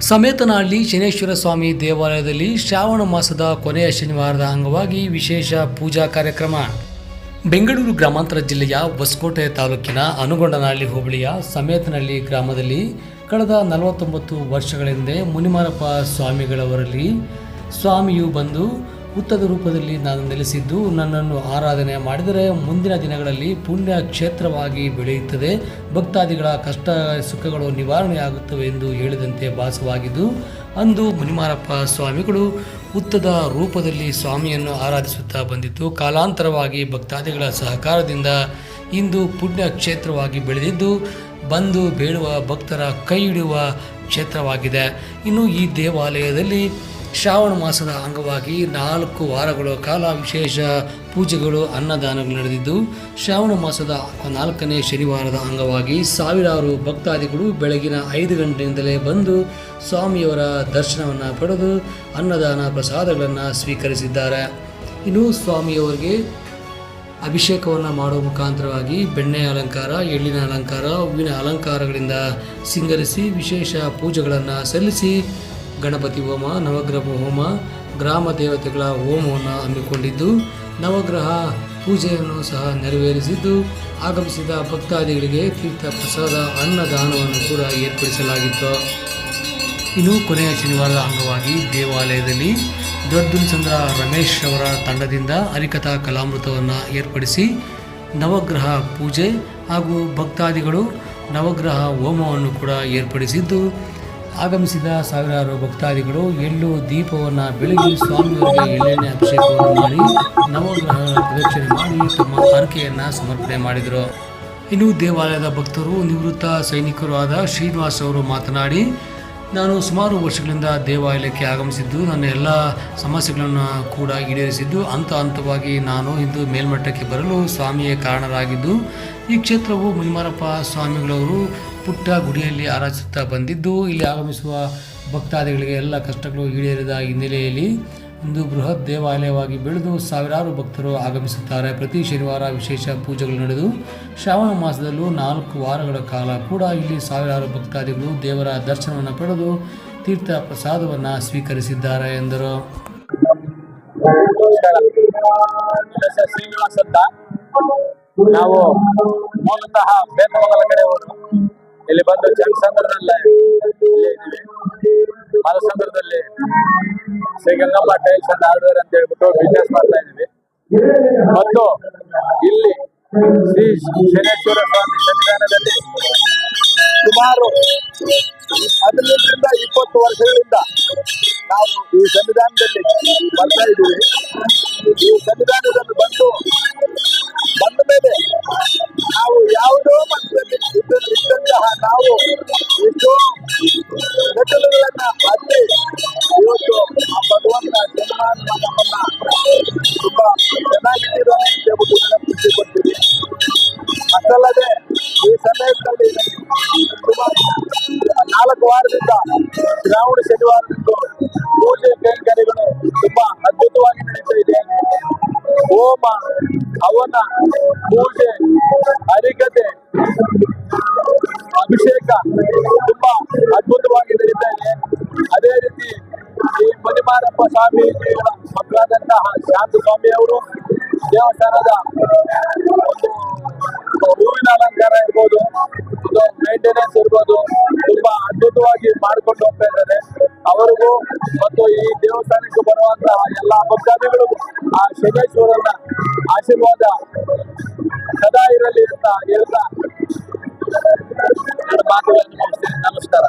ಸಮೇತನಹಳ್ಳಿ ಶನೇಶ್ವರ ಸ್ವಾಮಿ ದೇವಾಲಯದಲ್ಲಿ ಶ್ರಾವಣ ಮಾಸದ ಕೊನೆಯ ಶನಿವಾರದ ಅಂಗವಾಗಿ ವಿಶೇಷ ಪೂಜಾ ಕಾರ್ಯಕ್ರಮ. ಬೆಂಗಳೂರು ಗ್ರಾಮಾಂತರ ಜಿಲ್ಲೆಯ ಹೊಸಕೋಟೆ ತಾಲೂಕಿನ ಅನುಗೊಂಡನಹಳ್ಳಿ ಹೋಬಳಿಯ ಸಮೇತನಹಳ್ಳಿ ಗ್ರಾಮದಲ್ಲಿ ಕಳೆದ ನಲವತ್ತೊಂಬತ್ತು ವರ್ಷಗಳ ಹಿಂದೆ ಮುನಿಮಾರಪ್ಪ ಸ್ವಾಮಿಗಳವರಲ್ಲಿ ಸ್ವಾಮಿಯು ಬಂದು ಹುತ್ತದ ರೂಪದಲ್ಲಿ ನಾನು ನೆಲೆಸಿದ್ದು, ನನ್ನನ್ನು ಆರಾಧನೆ ಮಾಡಿದರೆ ಮುಂದಿನ ದಿನಗಳಲ್ಲಿ ಪುಣ್ಯ ಕ್ಷೇತ್ರವಾಗಿ ಬೆಳೆಯುತ್ತದೆ. ಭಕ್ತಾದಿಗಳ ಕಷ್ಟ, ಸುಖಗಳು ನಿವಾರಣೆಯಾಗುತ್ತವೆ ಎಂದು ಹೇಳಿದಂತೆ ಭಾಸವಾಗಿದ್ದು, ಅಂದು ಮುನಿಮಾರಪ್ಪ ಸ್ವಾಮಿಗಳು ಹುತ್ತದ ರೂಪದಲ್ಲಿ ಸ್ವಾಮಿಯನ್ನು ಆರಾಧಿಸುತ್ತಾ ಬಂದಿದ್ದು, ಕಾಲಾಂತರವಾಗಿ ಭಕ್ತಾದಿಗಳ ಸಹಕಾರದಿಂದ ಇಂದು ಪುಣ್ಯ ಕ್ಷೇತ್ರವಾಗಿ ಬೆಳೆದಿದ್ದು, ಬಂದು ಬೇಡುವ ಭಕ್ತರ ಕೈ ಹಿಡಿಯುವ ಕ್ಷೇತ್ರವಾಗಿದೆ. ಇನ್ನು ಈ ದೇವಾಲಯದಲ್ಲಿ ಶ್ರಾವಣ ಮಾಸದ ಅಂಗವಾಗಿ ನಾಲ್ಕು ವಾರಗಳ ಕಾಲ ವಿಶೇಷ ಪೂಜೆಗಳು, ಅನ್ನದಾನಗಳು ನಡೆದಿದ್ದು, ಶ್ರಾವಣ ಮಾಸದ ನಾಲ್ಕನೇ ಶನಿವಾರದ ಅಂಗವಾಗಿ ಸಾವಿರಾರು ಭಕ್ತಾದಿಗಳು ಬೆಳಗಿನ ಐದು ಗಂಟೆಯಿಂದಲೇ ಬಂದು ಸ್ವಾಮಿಯವರ ದರ್ಶನವನ್ನು ಪಡೆದು ಅನ್ನದಾನ ಪ್ರಸಾದಗಳನ್ನು ಸ್ವೀಕರಿಸಿದ್ದಾರೆ. ಇನ್ನು ಸ್ವಾಮಿಯವರಿಗೆ ಅಭಿಷೇಕವನ್ನು ಮಾಡುವ ಮುಖಾಂತರವಾಗಿ ಬೆಣ್ಣೆ ಅಲಂಕಾರ, ಎಳ್ಳಿನ ಅಲಂಕಾರ, ಹೂವಿನ ಅಲಂಕಾರಗಳಿಂದ ಸಿಂಗರಿಸಿ ವಿಶೇಷ ಪೂಜೆಗಳನ್ನು ಸಲ್ಲಿಸಿ ಗಣಪತಿ ಹೋಮ, ನವಗ್ರಹ ಹೋಮ, ಗ್ರಾಮ ದೇವತೆಗಳ ಹೋಮವನ್ನು ಹಮ್ಮಿಕೊಂಡಿದ್ದು, ನವಗ್ರಹ ಪೂಜೆಯನ್ನು ಸಹ ನೆರವೇರಿಸಿದ್ದು, ಆಗಮಿಸಿದ ಭಕ್ತಾದಿಗಳಿಗೆ ತೀರ್ಥ ಪ್ರಸಾದ ಅನ್ನದಾನವನ್ನು ಕೂಡ ಏರ್ಪಡಿಸಲಾಗಿತ್ತು. ಇನ್ನು ಕೊನೆಯ ಶನಿವಾರದ ಅಂಗವಾಗಿ ದೇವಾಲಯದಲ್ಲಿ ದೊಡ್ಡಚಂದ್ರ ರಮೇಶ್ ಅವರ ತಂಡದಿಂದ ಹರಿಕಥಾ ಕಲಾಮೃತವನ್ನು ಏರ್ಪಡಿಸಿ ನವಗ್ರಹ ಪೂಜೆ ಹಾಗೂ ಭಕ್ತಾದಿಗಳು ನವಗ್ರಹ ಹೋಮವನ್ನು ಕೂಡ ಏರ್ಪಡಿಸಿದ್ದು ಆಗಮಿಸಿದ ಸಾವಿರಾರು ಭಕ್ತಾದಿಗಳು ಎಳ್ಳು ದೀಪವನ್ನು ಬೆಳಗಿ ಸ್ವಾಮಿಯವರಿಗೆ ಎಳ್ಳೆಣ್ಣೆ ಅಭಿಷೇಕವನ್ನು ಮಾಡಿ ನವಗ್ರಹ ಪ್ರದಕ್ಷಿಣೆ ಮಾಡಿ ತಮ್ಮ ಹರಕೆಯನ್ನು ಸಮರ್ಪಣೆ ಮಾಡಿದರು. ಇನ್ನು ದೇವಾಲಯದ ಭಕ್ತರು ನಿವೃತ್ತ ಸೈನಿಕರು ಆದ ಶ್ರೀನಿವಾಸ್ ಅವರು ಮಾತನಾಡಿ ನಾನು ಸುಮಾರು ವರ್ಷಗಳಿಂದ ದೇವಾಲಯಕ್ಕೆ ಆಗಮಿಸಿದ್ದು, ನನ್ನ ಎಲ್ಲ ಸಮಸ್ಯೆಗಳನ್ನು ಕೂಡ ಈಡೇರಿಸಿದ್ದು, ಹಂತ ಹಂತವಾಗಿ ನಾನು ಇಂದು ಮೇಲ್ಮಟ್ಟಕ್ಕೆ ಬರಲು ಸ್ವಾಮಿಯೇ ಕಾರಣರಾಗಿದ್ದು, ಈ ಕ್ಷೇತ್ರವು ಮುನಿಮಾರಪ್ಪ ಸ್ವಾಮಿಗಳವರು ಪುಟ್ಟ ಗುಡಿಯಲ್ಲಿ ಆರಾಧಿಸುತ್ತಾ ಬಂದಿದ್ದು, ಇಲ್ಲಿ ಆಗಮಿಸುವ ಭಕ್ತಾದಿಗಳಿಗೆ ಎಲ್ಲ ಕಷ್ಟಗಳು ಈಡೇರಿದ ಹಿನ್ನೆಲೆಯಲ್ಲಿ ಒಂದು ಬೃಹತ್ ದೇವಾಲಯವಾಗಿ ಬೆಳೆದು ಸಾವಿರಾರು ಭಕ್ತರು ಆಗಮಿಸುತ್ತಾರೆ. ಪ್ರತಿ ಶನಿವಾರ ವಿಶೇಷ ಪೂಜೆಗಳು ನಡೆದು ಶ್ರಾವಣ ಮಾಸದಲ್ಲೂ ನಾಲ್ಕು ವಾರಗಳ ಕಾಲ ಕೂಡ ಇಲ್ಲಿ ಸಾವಿರಾರು ಭಕ್ತಾದಿಗಳು ದೇವರ ದರ್ಶನವನ್ನು ಪಡೆದು ತೀರ್ಥ ಪ್ರಸಾದವನ್ನು ಸ್ವೀಕರಿಸಿದ್ದಾರೆ ಎಂದರು. ನಾವು ಮೂಲತಃ ಬೇತಮಂಗಲ ಇಲ್ಲಿ ಬಂದು ಜನಸಂದ್ರದಲ್ಲೇ ಇಲ್ಲಿ ಮಲಸಂದ್ರದಲ್ಲಿ Shri Gangamma tiles and hardware ಅಂತ ಹೇಳ್ಬಿಟ್ಟು ಬಿಸ್ನೆಸ್ ಮಾಡ್ತಾ ಇದೀವಿ ಮತ್ತು ಇಲ್ಲಿ ಶ್ರೀ ಶನೇಶ್ವರ ಸ್ವಾಮಿ ಸನ್ನಿಧಾನದಲ್ಲಿ ಸುಮಾರು ಹದಿನೆಂಟರಿಂದ ಇಪ್ಪತ್ತು ವರ್ಷಗಳಿಂದ ನಾವು ಈ ಸಂವಿಧಾನದಲ್ಲಿ ಬರ್ತಾ ಇದ್ದೀವಿ. ಈ ಸಂವಿಧಾನದಲ್ಲಿ ಬಂದು ಬಂದ ಮೇಲೆ ವಾರದಿಂದ ಶ್ರಾವಣ ಶನಿವಾರದಂದು ಪೂಜೆ ಕೈಂಕರ್ಯಗಳು ತುಂಬಾ ಅದ್ಭುತವಾಗಿ ನಡೀತಾ ಇದೆ. ಹೋಮ ಅವನ ಪೂಜೆ ಹರಿಕತೆ ಅಭಿಷೇಕ ತುಂಬಾ ಅದ್ಭುತವಾಗಿ ನಡೀತಾ ಇದೆ. ಅದೇ ರೀತಿ ಈ ಮಣಿಮಾರಪ್ಪ ಸ್ವಾಮಿ ಮಕ್ಕಳಾದಂತಹ ಶಾಂತ ಸ್ವಾಮಿ ಅವರು ದೇವಸ್ಥಾನದ ಒಂದು ಹೂವಿನ ಅಲಂಕಾರ ಇರ್ಬೋದು, ಒಂದು ಮೇಂಟೆನೆನ್ಸ್ ಇರ್ಬೋದು, ತುಂಬಾ ಅದ್ಭುತವಾಗಿ ಮಾಡ್ಕೊಂಡು ಹೋಗ್ತಾ ಇದ್ದಾರೆ. ಅವರಿಗೂ ಮತ್ತು ಈ ದೇವಸ್ಥಾನಕ್ಕೆ ಬರುವಂತಹ ಎಲ್ಲ ಭಕ್ತಾದಿಗಳಿಗೂ ಆ ಶನೇಶ್ವರನ ಆಶೀರ್ವಾದ ಸದಾ ಇರಲಿ ಅಂತ ಹೇಳ್ತಾ ಮಾತುಗಳನ್ನು ನಮಸ್ಕಾರ.